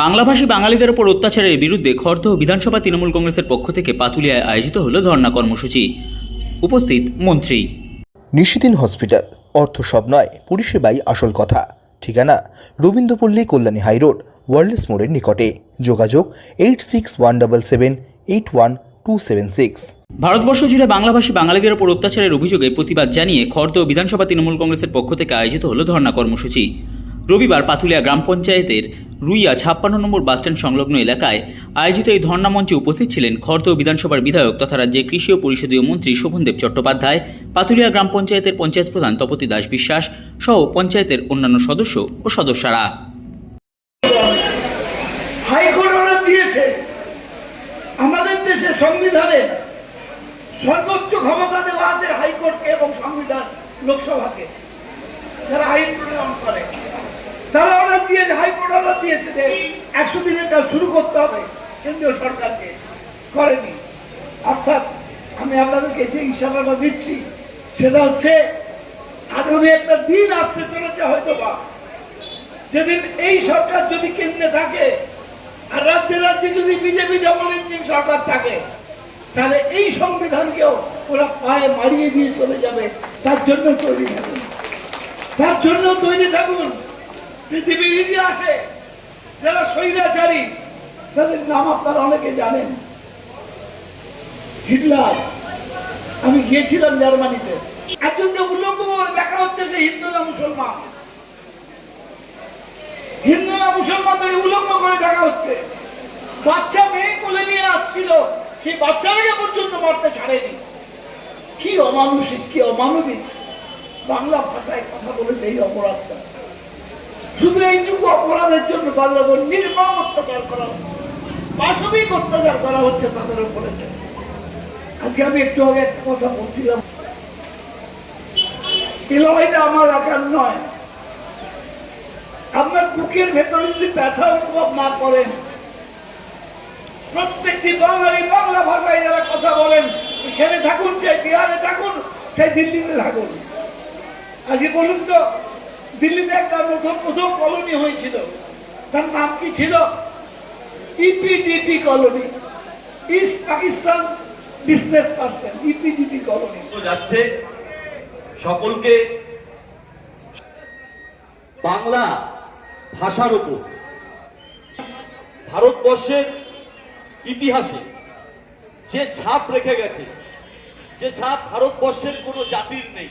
বাংলাভাষী বাঙালিদের ওপর অত্যাচারের বিরুদ্ধে খড়দহ বিধানসভা তৃণমূল কংগ্রেসের পক্ষ থেকে পাতুলিয়ায় আয়োজিত হল ধর্ণা কর্মসূচি। উপস্থিত মন্ত্রী। নিশিদিন হসপিটাল অর্থ সব নয় পরিষেবাই আসল কথা। ঠিকানা রবীন্দ্রপল্লী কল্যাণী হাইরোড ওয়ার্ল্ডস মোড়ের নিকটে। যোগাযোগ eight six one double seven eight one two seven six. Bharatvarsha জুড়ে বাংলাভাষী বাঙালিদের ওপর অত্যাচারের অভিযোগে প্রতিবাদ জানিয়ে খড়দহ বিধানসভা তৃণমূল কংগ্রেসের পক্ষ থেকে আয়োজিত হল ধর্ণা কর্মসূচি। রবিবার পাতুলিয়া গ্রাম পঞ্চায়েতের রুইয়া ছাপ্পান্ন নম্বর বাসস্ট্যান্ড সংলগ্ন এলাকায় আয়োজিত এই ধর্ণা মঞ্চে উপস্থিত ছিলেন খড়দহ বিধানসভার বিধায়ক তথা রাজ্যের কৃষি ও পরিষদীয় মন্ত্রী শোভনদেব চট্টোপাধ্যায়, পাতুলিয়া গ্রাম পঞ্চায়েতের পঞ্চায়েত প্রধান তপতি দাস বিশ্বাস সহ পঞ্চায়েতের অন্যান্য সদস্য ও সদস্যরা। আমাদের দেশে সংবিধানে সর্বোচ্চ ক্ষমতা দেওয়া আছে হাইকোর্টকে এবং সংবিধান লোকসভাকে। যারা আইন প্রণয়ন করে তারা অর্ডার দিয়েছে হাইকোর্ট অর্ডার দিয়েছে যে একশো দিনের কাজ শুরু করতে হবে। কেন্দ্রীয় সরকারকে করেনি। অর্থাৎ আমি আপনাদেরকে যে ইশারাটা দিচ্ছি, সেটা হচ্ছে, আগামী একটা দিন আসতে চলেছে হয়তো বা যেদিন এই সরকার যদি কেন্দ্রে থাকে, আর রাজ্যে রাজ্যে যদি বিজেপি ইঞ্জিন সরকার থাকে, তাহলে এই সংবিধানকেও ওরা পায়ে মারিয়ে দিয়ে চলে যাবে। তার জন্য তৈরি থাকুন। তার জন্য তৈরি থাকুন। পৃথিবীর ইতিহাসে যারা স্বৈরাচারী, তাদের নাম আপনারা অনেকে জানেন। হিটলার, আমি গিয়েছিলাম জার্মানিতে। উল্লেখ করে দেখা হচ্ছে যে হিন্দু না মুসলমান। হিন্দুরা মুসলমানদের উলঙ্গ করে দেখা হচ্ছে। বাচ্চা মেয়ে কোলে নিয়ে আসছিল, সেই বাচ্চাটাকে পর্যন্ত মারতে ছাড়েনি। কি অমানুষিক, কি অমানবিক। বাংলা ভাষায় কথা বলেছে এই অপরাধটা। অপরাধের জন্য তাদের উপর নির্মম অত্যাচার করা পাশবিক অত্যাচার করা হচ্ছে তাদের উপরে। আজকে আমি একটু আগে একটা কথা বলছিলাম। আমার একার নয়। আপনার বুকের ভেতরে যদি ব্যথা অনুভব না করেন, প্রত্যেকটি বাঙালি বাংলা ভাষায় যারা কথা বলেন, এখানে থাকুন, চাই বিহারে থাকুন, চাই দিল্লিতে থাকুন। আজকে বলুন তো দিল্লিতে একটা প্রথম প্রথম কলোনি হয়েছিল। তার নাম কি ছিল? EPDP colony. East Pakistan business person EPDP colony. যাচ্ছে সকলকে বাংলা ভাষার উপর। ভারতবর্ষের ইতিহাসে যে ছাপ রেখে গেছে, যে ছাপ ভারতবর্ষের কোনো জাতির নেই